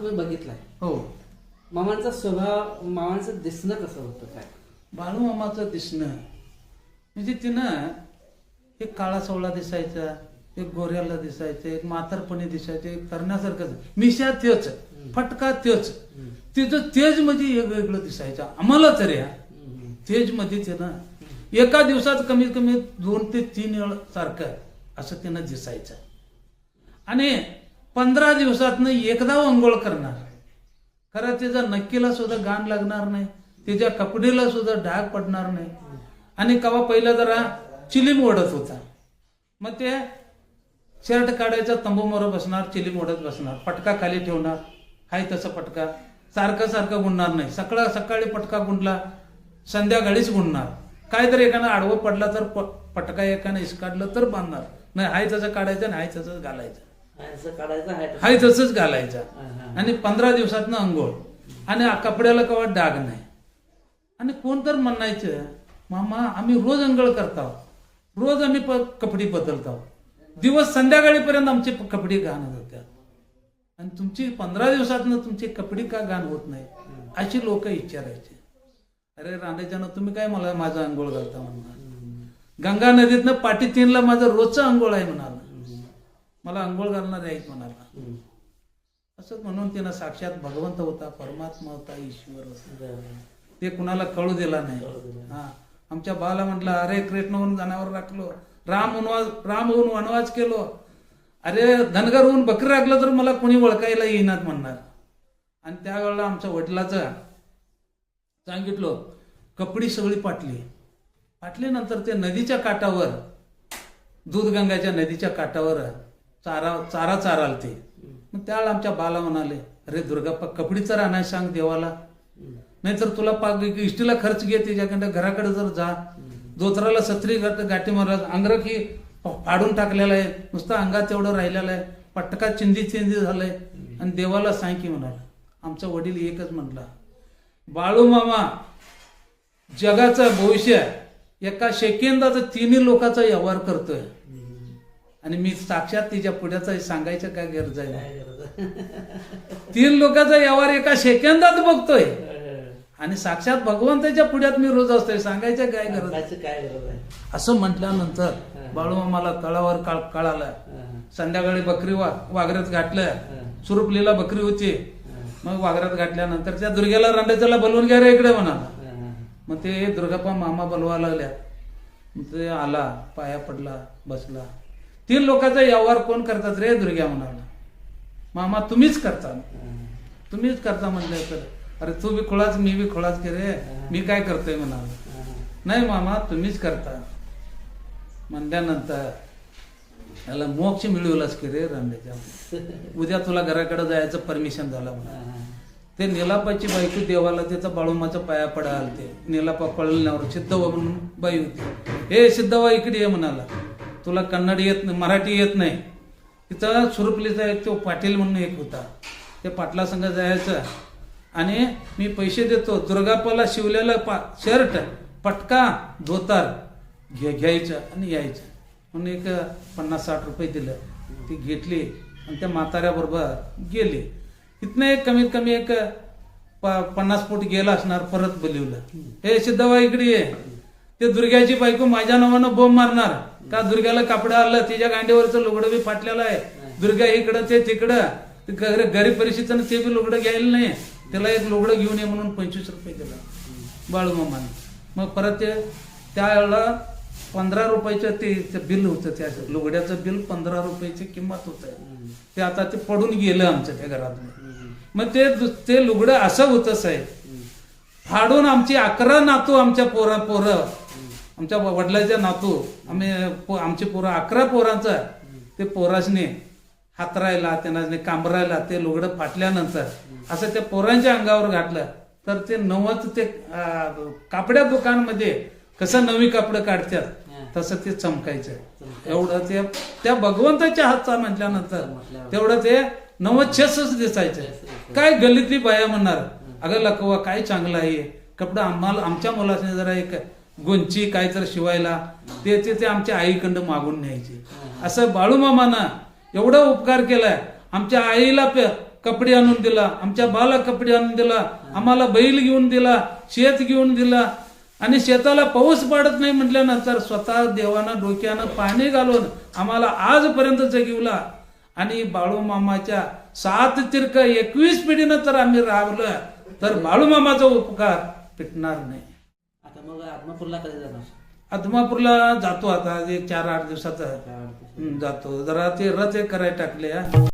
तुम्ही बघितलाय. हो. मामांचा स्वभाव मामांचं दिसणं कसं होतं काय? बाळूमामाचं दिसणं. म्हणजे तिनं एक काळा सोळा दिसायचा एक गोऱ्याला दिसायचं एक म्हातारपणी दिसायचं एक करण्यासारखं मिशा त्योच फटका त्योच तिचं तेज म्हणजे वेगवेगळं दिसायचं. आम्हाला तरी हा तेजमध्ये तिनं एका दिवसात कमीत कमी दोन ते तीन वेळ सारखं असं तिनं दिसायचं. आणि पंधरा दिवसातनं एकदा अंघोळ करणार. खरं तिचा नक्कीला सुद्धा गाण लागणार नाही तिच्या कपडेला सुद्धा डाग पडणार नाही. आणि कवा पहिला जरा चिलीम ओढत होता. मग ते शर्ट काढायचा तंबू मोर बसणार चिलीम ओढत बसणार. पटका खाली ठेवणार. हाय तसं पटका सारखं सारखं गुणणार नाही. सकाळ सकाळी पटका गुंडला संध्याकाळीच गुणणार काय तर एकानं आडवं पडला तर पटका एकानं इसकाडलं तर बांधणार. नाही हाय तसं काढायचं आणि हाय तसंच घालायचं. असं काढायचं आहे हाय तसंच घालायचं. आणि पंधरा दिवसातनं अंघोळ. आणि कपड्याला कवा डाग नाही. आणि कोण तर म्हणायचं मामा आम्ही रोज अंघोळ करतो रोज आम्ही कपडे बदलतो दिवस संध्याकाळीपर्यंत आमचे कपडे घाण होत्या. आणि तुमची पंधरा दिवसातनं तुमचे कपडे का घाण होत नाही? अशी लोक विचारायचे. अरे रांडेच्यानं तुम्ही काय मला माझा अंघोळ घालता म्हणणार? गंगा नदीतनं पाटी तीनला माझं रोजचं अंघोळ आहे म्हणाला मला अंघोळ घालणार आहेत म्हणाला. असंच म्हणून तिनं साक्षात भगवंत होता परमात्मा होता ईश्वर होता. ते कुणाला कळू दिला नाही. हा. आमच्या बाला म्हटलं अरे कृष्ण होऊन जनावर राखलो. राम वनवास राम होऊन वनवास केलो. अरे धनगर होऊन बकरी राखलं तर मला कोणी ओळखायला येईनात म्हणणार. आणि त्यावेळेला आमच्या वडिलाचं सांगितलं कपडी सगळी पाटली. पाटल्यानंतर ते नदीच्या काठावर दूधगंगाच्या नदीच्या काठावर चारा चारा चाराल ते मग त्यावेळेला आमच्या बाला म्हणाले अरे दुर्गाप्पा कपडी तर आणाय सांग देवाला. नाहीतर तुला पाक इष्टीला खर्च घे त्याच्याकडे घराकडे जर जा. दोतराला सत्री गाठ- मारला अंगरख ही फाडून टाकलेला आहे. नुसतं अंगात तेवढं राहिलेलं आहे. पटका चिंदी चिंदी झालंय. आणि देवाला सांग की म्हणाला आमचा वडील एकच म्हटला बाळू मामा जगाचं भविष्य एका सेकंदाचं तिन्ही लोकांचा व्यवहार करतोय. आणि मी साक्षात तिच्या पुढ्याचा सांगायचं काय गरज आहे? तीन लोकांचा व्यवहार एका सेकंदात बघतोय. आणि साक्षात भगवंताच्या पुढ्यात मी रोज असतोय. सांगायचं काय गरज? काय गरज आहे? असं म्हटल्यानंतर बाळूमामाला तळावर काळ कळालं संध्याकाळी बकरी वा वाघरात घातलं. सुरुपलीला बकरी होती. मग वाघरात घातल्यानंतर त्या दुर्गेला रांडेच्याला बोलवून घ्या रे इकडे म्हणाला हा. मग ते दुर्गाप्पा मामा बोलवा लागल्या. ते आला पाया पडला बसला. तीन लोकांचा व्यवहार कोण करतात रे? दुर्ग्या म्हणाला. मामा तुम्हीच करता. तुम्हीच करता म्हणले तर. अरे तू बी खोळाच मी बी खोळाच की रे? मी काय करतोय म्हणाला. नाही मामा तुम्हीच करता. म्हणल्यानंतर याला मोक्ष मिळवलास की रे रांडेच्या उद्या तुला घराकडे जायचं परमिशन झालं म्हणा ते निलापाची बायको देवाला त्याचा बाळूमाचा पाया पडा आलते. निलापा पळल्यावर सिद्धवा म्हणून बाई होती. हे सिद्धवा इकडे ये म्हणाला. तुला कन्नड येत नाही मराठी येत नाही. तिथं सुरुपलीचा एक तो पाटील म्हणून एक होता. ते पाटला संघ जायचं. आणि मी पैसे देतो. दुर्गापाला शिवलेलं पा शर्ट पटका धोतार घे घ्यायचं आणि यायचं. म्हणून एक पन्नास साठ रुपये दिलं. ती घेतली आणि त्या म्हाताऱ्याबरोबर गेली. इथनं एक कमीत कमी एक प- पन्नास फूट गेला असणार परत बोलिवलं. हे सिद्धवा इकडे ये. ते दुर्ग्याची बायको माझ्या नावानं बोंब मारणार. का दुर्ग्याला कापडं आलं तिच्या गांडीवरचं लुगडं बी फाटलेलं आहे. दुर्गा इकडं ते तिकडं. गरीब परिस्थितीनं ते बी लुगडं घ्यायला नाही. त्याला एक लुगडं घेऊन ये म्हणून पंचवीस रुपये दिला. बाळूमामाने मग परत ते त्यावेळेला पंधरा रुपयाचं ते बिल होतं त्या लुगड्याचं बिल पंधरा रुपयाची किंमत होतं. ते आता ते पडून गेलं आमच्या त्या घरातून. मग ते ते लुगडं असं होतं साहेब. फाडून आमची अकरा नातू आमच्या पोरा पोरं आमच्या वडिलाच्या नातू आम्ही आमची पोरं अकरा पोरांचं ते पोरासने हातरायला त्यांना कांबरायला ते लुगडं फाटल्यानंतर असं त्या पोरांच्या अंगावर घातलं. तर ते नवत ते कापड्या दुकानमध्ये कसं नवी कापडं काढतात तसं ते चमकायचं. एवढं ते त्या भगवंताच्या हातचा म्हटल्यानंतर तेवढं ते नवद छसच दिसायचं. काय गल्लीतली बाया म्हणणार? अगं लकवा काय चांगलं आहे? कपडा आम्हाला आमच्या मुलाने जरा एक गुंची काय तर शिवायला ते ते ते आमच्या आईकडं मागून न्यायचे. असं बाळूमामानं एवढा उपकार केलाय. आमच्या आईला कपडे आणून दिला आमच्या बाला कपडे आणून दिला आम्हाला बैल घेऊन दिला शेत घेऊन दिला. आणि शेताला पाऊस पडत नाही म्हटल्यानंतर स्वतः देवानं डोक्यानं पाणी घालून आम्हाला आजपर्यंत जगिवला आणि बाळूमामाच्या सात तिरक एकवीस पिढीनं तर आम्ही राबलं तर बाळू मामाचा उपकार पिटणार नाही. आता मग आत्मापूरला कधी जाणार? आदमापूरला जातो आता एक चार आठ दिवसाचा जातो. जरा ते रथ एक करायला टाकले हा.